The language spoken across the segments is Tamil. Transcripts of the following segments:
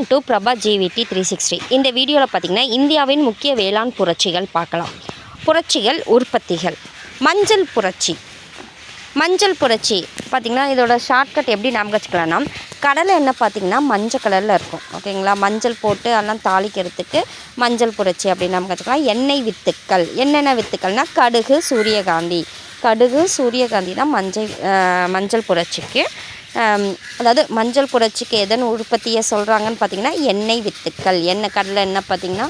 Welcome to Prabha GVD three sixty இந்த வீடியோவில் பார்த்திங்கன்னா இந்தியாவின் முக்கிய வேளாண் புரட்சிகள் பார்க்கலாம். புரட்சிகள் உற்பத்திகள். மஞ்சள் புரட்சி. மஞ்சள் புரட்சி. பார்த்திங்கன்னா இதோட ஷார்ட்கட் எப்படி ஞாபகம் வச்சுக்கலாம்னா கடலை எண்ணெய் பார்த்திங்கன்னா மஞ்சள் கலரில் இருக்கும். ஓகேங்களா மஞ்சள் போட்டு எல்லாம் தாளிக்கிறதுக்கு மஞ்சள் புரட்சி அப்படின்னு ஞாபகம் வச்சுக்கலாம். எண்ணெய் வித்துக்கள். என்னென்ன வித்துக்கள்னா கடுகு சூரியகாந்தி. கடுகு சூரியகாந்தி தான் மஞ்சள் மஞ்சள் புரட்சிக்கு அதாவது மஞ்சள் புரட்சிக்கு எதன் உற்பத்தியை சொல்கிறாங்கன்னு பார்த்தீங்கன்னா எண்ணெய் வித்துக்கள். எண்ணெய் கடலை எண்ணெய் பார்த்திங்கன்னா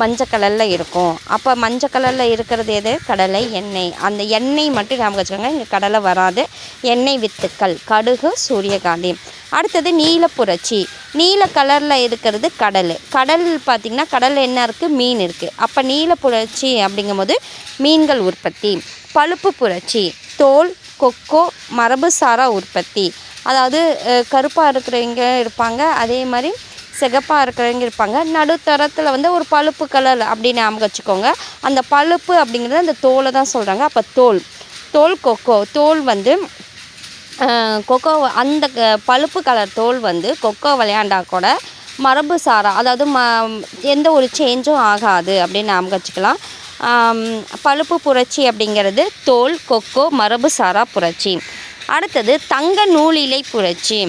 மஞ்சள் கலரில் இருக்கும். அப்போ மஞ்சள் கலரில் இருக்கிறது எது? கடலை எண்ணெய். அந்த எண்ணெய் மட்டும் ஞாபகம் வச்சுக்கோங்க இங்கே கடலை வராது. எண்ணெய் வித்துக்கள். கடுகு சூரியகாந்தி. அடுத்தது நீல புரட்சி. நீல கலரில் இருக்கிறது கடல். கடல் பார்த்திங்கன்னா கடலில் என்ன இருக்குது மீன் இருக்குது அப்போ நீல புரட்சி அப்படிங்கும்போது மீன்கள் உற்பத்தி. பழுப்பு புரட்சி. தோல் கொக்கோ மரபுசாரா உற்பத்தி. அதாவது கருப்பாக இருக்கிறவங்க இருப்பாங்க. அதே மாதிரி சிகப்பாக இருக்கிறவங்க இருப்பாங்க. நடுத்தரத்தில் வந்து ஒரு பழுப்பு கலர் அப்படின்னு ஞாபகம் வச்சுக்கோங்க. அந்த பழுப்பு அப்படிங்கிறது அந்த தோலை தான் சொல்கிறாங்க அப்போ தோல் தோல் கொக்கோ. தோல் வந்து கொக்கோ அந்த பழுப்பு கலர் தோல் வந்து கொக்கோ விளையாண்டா கூட மரபு சாரா அதாவது ம எந்த ஒரு சேஞ்சும் ஆகாது அப்படின்னு ஞாபகம் வச்சுக்கலாம். பழுப்பு புரட்சி அப்படிங்கிறது தோல் கொக்கோ மரபு சாரா புரட்சி. அடுத்தது தங்க நூலிலை புரட்சி.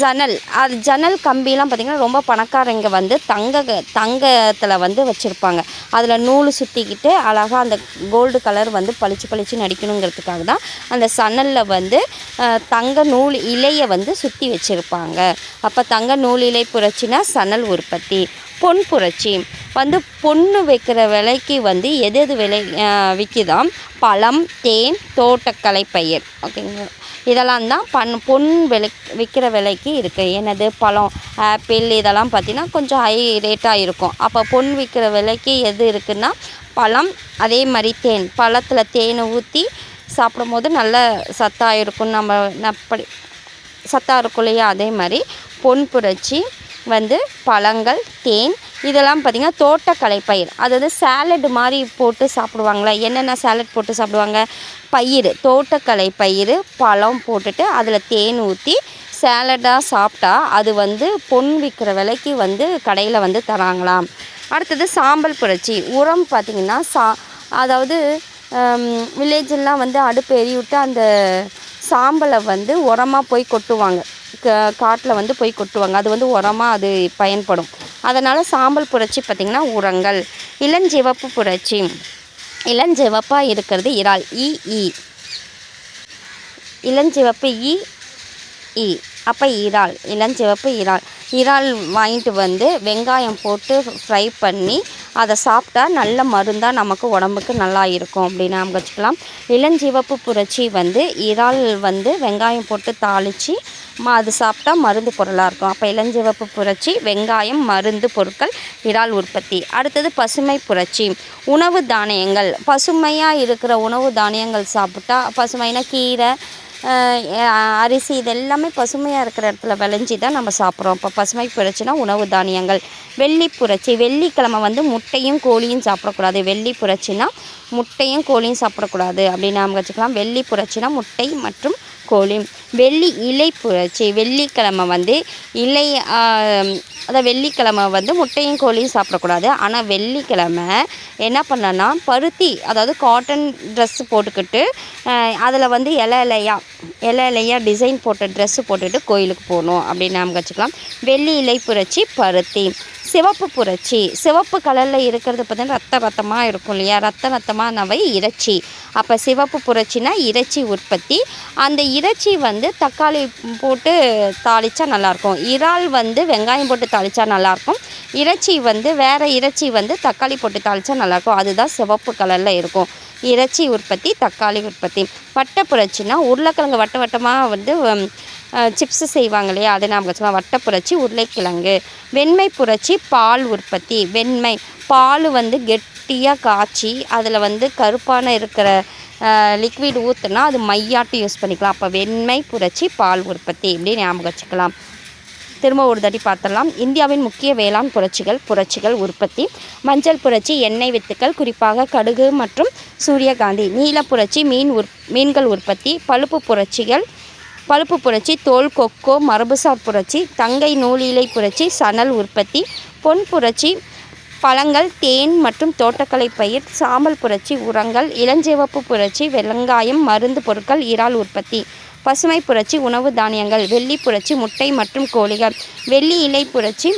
ஜன்னல். அது ஜன்னல் கம்பிலாம் பார்த்திங்கன்னா ரொம்ப பணக்காரங்க வந்து தங்க தங்கத்தில் வந்து வச்சுருப்பாங்க. அதில் நூல் சுற்றிக்கிட்டு அழகாக அந்த கோல்டு கலர் வந்து பளிச்சு பளிச்சு நடிக்கணுங்கிறதுக்காக தான் அந்த சன்னலில் வந்து தங்க நூல் இலையை வந்து சுற்றி வச்சுருப்பாங்க. அப்போ தங்க நூல் இலை புரட்சினா சன்னல் உற்பத்தி பொன் புரட்சி. வந்து பொண்ணு வைக்கிற விலைக்கு வந்து எது எது விலை அஹ், விற்கிதாம் பழம் தேன் தோட்டக்கலை பயிர். ஓகேங்களா? இதெல்லாம் தான் பண் பொன் விலை விற்கிற விலைக்கு இருக்குது என்னது? பழம் ஆப்பிள் இதெல்லாம் பார்த்திங்கன்னா கொஞ்சம் ஹை ரேட்டாக இருக்கும். அப்போ பொன் விற்கிற விலைக்கு எது இருக்குன்னா பழம் அதே மாதிரி தேன். பழத்தில் தேனை ஊற்றி சாப்பிடும்போது நல்ல சத்தாக இருக்கும். நம்ம நப்படி சத்தாக இருக்கும் இல்லையா? அதே மாதிரி பொன் புரட்சி வந்து பழங்கள் தேன் இதெல்லாம் பார்த்திங்கன்னா தோட்டக்கலை பயிர். அதாவது சாலட் மாதிரி போட்டு சாப்பிடுவாங்களா? என்னென்ன சாலட் போட்டு சாப்பிடுவாங்க? பயிர் தோட்டக்கலை பயிர் பழம் போட்டுட்டு அதில் தேன் ஊற்றி சேலடாக சாப்பிட்டா அது வந்து பொன் விற்கிற விலைக்கு வந்து கடையில் வந்து தராங்களாம். அடுத்தது சாம்பல் புரட்சி. உரம் பார்த்திங்கன்னா சா அதாவது வில்லேஜெல்லாம் வந்து அடுப்பு எரிவிட்டு அந்த சாம்பலை வந்து உரமாக போய் கொட்டுவாங்க. க காட்டில் வந்து போய் கொட்டுவாங்க. அது வந்து உரமாக அது பயன்படும். அதனால் சாம்பல் புரட்சி பார்த்திங்கன்னா உரங்கள் இளஞ்சிவப்பு புரட்சி. இளஞ்சிவப்பாக இருக்கிறது இறால் இஇ இளஞ்சிவப்பு இ இ. அப்போ இறால் இளஞ்சிவப்பு இறால். இறால் வாங்கிட்டு வந்து வெங்காயம் போட்டு ஃப்ரை பண்ணி அதை சாப்பிட்டா நல்ல மருந்தாக நமக்கு உடம்புக்கு நல்லா இருக்கும் அப்படின்னு நம்ம வச்சுக்கலாம். இளஞ்சிவப்பு புரட்சி வந்து இறால் வந்து வெங்காயம் போட்டு தாளித்து அது சாப்பிட்டா மருந்து பொருளாக இருக்கும். அப்போ இளஞ்சிவப்பு புரட்சி வெங்காயம் மருந்து பொருட்கள் இறால் உற்பத்தி. அடுத்தது பசுமை புரட்சி. உணவு தானியங்கள். பசுமையாக இருக்கிற உணவு தானியங்கள் சாப்பிட்டா பசுமைனா கீரை அரிசி இது எல்லாமே பசுமையாக இருக்கிற இடத்துல விளைஞ்சி தான் நம்ம சாப்பிட்றோம். இப்போ பசுமை புரட்சினா உணவு தானியங்கள். வெள்ளி புரட்சி வெள்ளிக்கிழமை வந்து முட்டையும் கோழியும் சாப்பிடக்கூடாது. வெள்ளி புரட்சினா முட்டையும் கோழியும் சாப்பிடக்கூடாது அப்படின்னு நாம் வச்சுக்கலாம் வெள்ளி புரட்சினா முட்டை மற்றும் கோழி வெள்ளி இலை புரட்சி. வெள்ளிக்கிழமை வந்து இலை ஆஹ், அதாவது வெள்ளிக்கிழமை வந்து முட்டையும் கோழியும் சாப்பிடக்கூடாது. ஆனால் வெள்ளிக்கிழமை என்ன பண்ணனா பருத்தி அதாவது காட்டன் ட்ரெஸ்ஸு போட்டுக்கிட்டு அதில் வந்து இலை இலையா இலை இலையா டிசைன் போட்ட ட்ரெஸ்ஸு போட்டுட்டு கோயிலுக்கு போகணும் அப்படின்னு நாம் வச்சுக்கலாம் வெள்ளி இலை புரட்சி பருத்தி. சிவப்பு புரட்சி. சிவப்பு கலரில் இருக்கிறது பார்த்தீங்கன்னா ரத்த ரத்தமாக இருக்கும் இல்லையா? ரத்த ரத்தமானவை இறைச்சி. அப்போ சிவப்பு புரட்சினா இறைச்சி உற்பத்தி. அந்த இறைச்சி வந்து தக்காளி போட்டு தாளித்தா நல்லாயிருக்கும். இறால் வந்து வெங்காயம் போட்டு தாளித்தா நல்லாயிருக்கும். இறைச்சி வந்து வேறு இறைச்சி வந்து தக்காளி போட்டு தாளித்தா நல்லாயிருக்கும். அதுதான் சிவப்பு கலரில் இருக்கும். இறைச்சி உற்பத்தி தக்காளி உற்பத்தி. வட்ட புரட்சினா உருளைக்கிழங்கு வட்ட வட்டமாக வந்து சிப்ஸு செய்வாங்க இல்லையா? அதை நாம் வச்சுக்கலாம் வட்ட புரட்சி உருளைக்கிழங்கு. வெண்மை புரட்சி பால் உற்பத்தி. வெண்மை பால் வந்து கெட்டியாக காய்ச்சி அதில் வந்து கருப்பான இருக்கிற லிக்விட் ஊற்றுனா அது மையாட்டு யூஸ் பண்ணிக்கலாம். அப்போ வெண்மை புரட்சி பால் உற்பத்தி. இப்படி ஞாபகம் வச்சுக்கலாம். திரும்ப ஒரு தட்டி பார்த்தலாம் இந்தியாவின் முக்கிய வேளாண் புரட்சிகள் புரட்சிகள் உற்பத்தி மஞ்சள் புரட்சி எண்ணெய் வித்துக்கள் குறிப்பாக கடுகு மற்றும் சூரியகாந்தி நீல புரட்சி மீன் உற் மீன்கள் உற்பத்தி பழுப்பு புரட்சிகள் பழுப்பு புரட்சி தோல் கொக்கோ மரபுசார் புரட்சி தங்கை நூலிலை புரட்சி சணல் உற்பத்தி பொன் புரட்சி பழங்கள் தேன் மற்றும் தோட்டக்கலை பயிர் சாம்பல் புரட்சி உரங்கள் இளஞ்சிவப்பு புரட்சி வெள்ளங்காயம் மருந்து பொருட்கள் இறால் உற்பத்தி. பசுமை புரட்சி உணவு தானியங்கள் வெள்ளி புரட்சி முட்டை மற்றும் கோழிகள் வெள்ளி இலை புரட்சி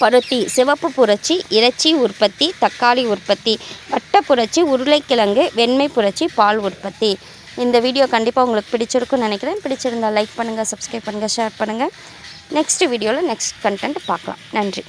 பருத்தி சிவப்பு புரட்சி இறைச்சி உற்பத்தி தக்காளி உற்பத்தி வட்ட புரட்சி உருளைக்கிழங்கு வெண்மை புரட்சி பால் உற்பத்தி. இந்த வீடியோ கண்டிப்பாக உங்களுக்கு பிடிச்சிருக்கும்னு நினைக்கிறேன். பிடிச்சிருந்தால் லைக் பண்ணுங்கள் சப்ஸ்கிரைப் பண்ணுங்கள் ஷேர் பண்ணுங்கள் நெக்ஸ்ட் வீடியோவில் நெக்ஸ்ட் கண்டென்ட் பார்க்கலாம். நன்றி.